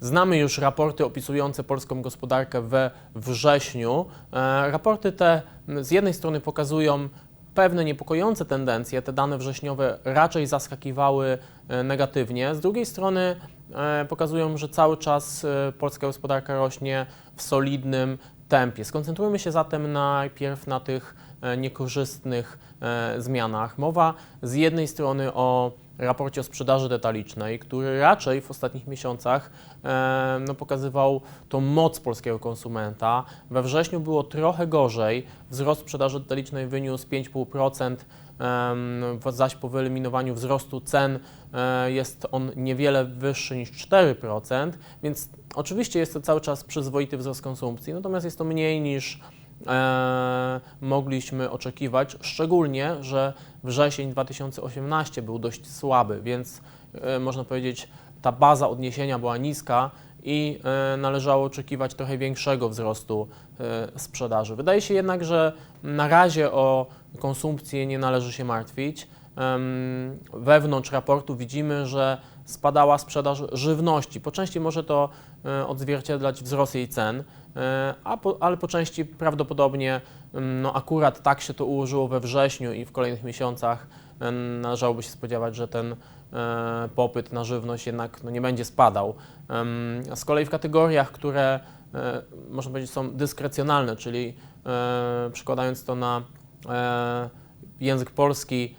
Znamy już raporty opisujące polską gospodarkę we wrześniu. E, Raporty te z jednej strony pokazują pewne niepokojące tendencje, te dane wrześniowe raczej zaskakiwały e, negatywnie. Z drugiej strony e, pokazują, że cały czas polska gospodarka rośnie w solidnym tempie. Skoncentrujmy się zatem najpierw na tych niekorzystnych zmianach. Mowa z jednej strony o raporcie o sprzedaży detalicznej, który raczej w ostatnich miesiącach e, no, pokazywał tą moc polskiego konsumenta. We wrześniu było trochę gorzej. Wzrost sprzedaży detalicznej wyniósł 5,5%, em, zaś po wyeliminowaniu wzrostu cen e, jest on niewiele wyższy niż 4%, więc oczywiście jest to cały czas przyzwoity wzrost konsumpcji, natomiast jest to mniej niż e, mogliśmy oczekiwać, szczególnie, że wrzesień 2018 był dość słaby, więc e, można powiedzieć, ta baza odniesienia była niska i e, należało oczekiwać trochę większego wzrostu e, sprzedaży. Wydaje się jednak, że na razie o konsumpcję nie należy się martwić. Wewnątrz raportu widzimy, że spadała sprzedaż żywności. Po części może to e, odzwierciedlać wzrost jej cen, e, ale po części prawdopodobnie no, akurat tak się to ułożyło we wrześniu i w kolejnych miesiącach e, należałoby się spodziewać, że ten popyt na żywność jednak no, nie będzie spadał. Z kolei w kategoriach, które można powiedzieć są dyskrecjonalne, czyli przekładając to na język polski,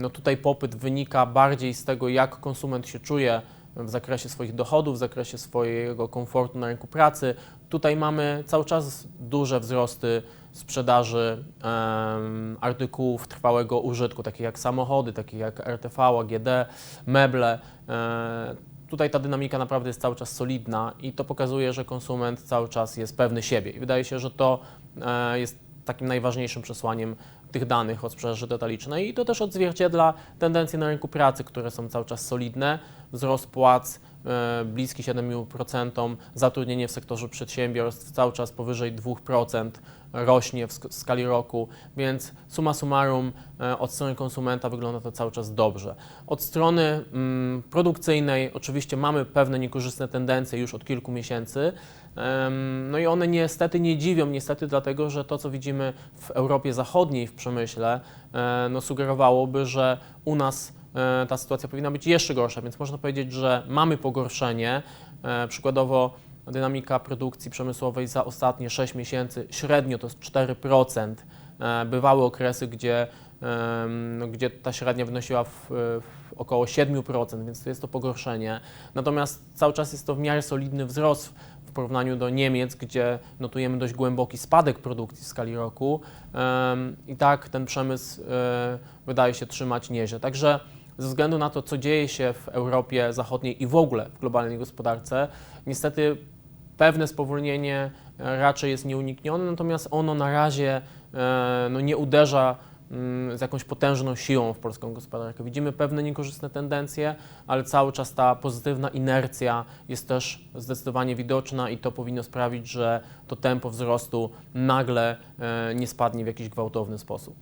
no tutaj popyt wynika bardziej z tego, jak konsument się czuje w zakresie swoich dochodów, w zakresie swojego komfortu na rynku pracy. Tutaj mamy cały czas duże wzrosty sprzedaży em, artykułów trwałego użytku, takich jak samochody, takich jak RTV, AGD, meble. E, tutaj ta dynamika naprawdę jest cały czas solidna i to pokazuje, że konsument cały czas jest pewny siebie. I wydaje się, że to e, jest takim najważniejszym przesłaniem tych danych o sprzedaży detalicznej i to też odzwierciedla tendencje na rynku pracy, które są cały czas solidne. Wzrost płac bliski 7%, zatrudnienie w sektorze przedsiębiorstw cały czas powyżej 2% rośnie w sk- skali roku, więc summa summarum e, od strony konsumenta wygląda to cały czas dobrze. Od strony mm, produkcyjnej oczywiście mamy pewne niekorzystne tendencje już od kilku miesięcy, no i one niestety nie dziwią, niestety dlatego, że to, co widzimy w Europie Zachodniej w przemyśle, e, no sugerowałoby, że u nas e, ta sytuacja powinna być jeszcze gorsza, więc można powiedzieć, że mamy pogorszenie. E, Przykładowo dynamika produkcji przemysłowej za ostatnie 6 miesięcy średnio to jest 4%. E, Bywały okresy, gdzie, no, gdzie ta średnia wynosiła w, w około 7%, więc to jest to pogorszenie. Natomiast cały czas jest to w miarę solidny wzrost w porównaniu do Niemiec, gdzie notujemy dość głęboki spadek produkcji w skali roku. I tak ten przemysł e, wydaje się trzymać nieźle. Także ze względu na to, co dzieje się w Europie Zachodniej i w ogóle w globalnej gospodarce, niestety pewne spowolnienie e, raczej jest nieuniknione, natomiast ono na razie e, no, nie uderza mm, z jakąś potężną siłą w polską gospodarkę. Widzimy pewne niekorzystne tendencje, ale cały czas ta pozytywna inercja jest też zdecydowanie widoczna i to powinno sprawić, że to tempo wzrostu nagle e, nie spadnie w jakiś gwałtowny sposób.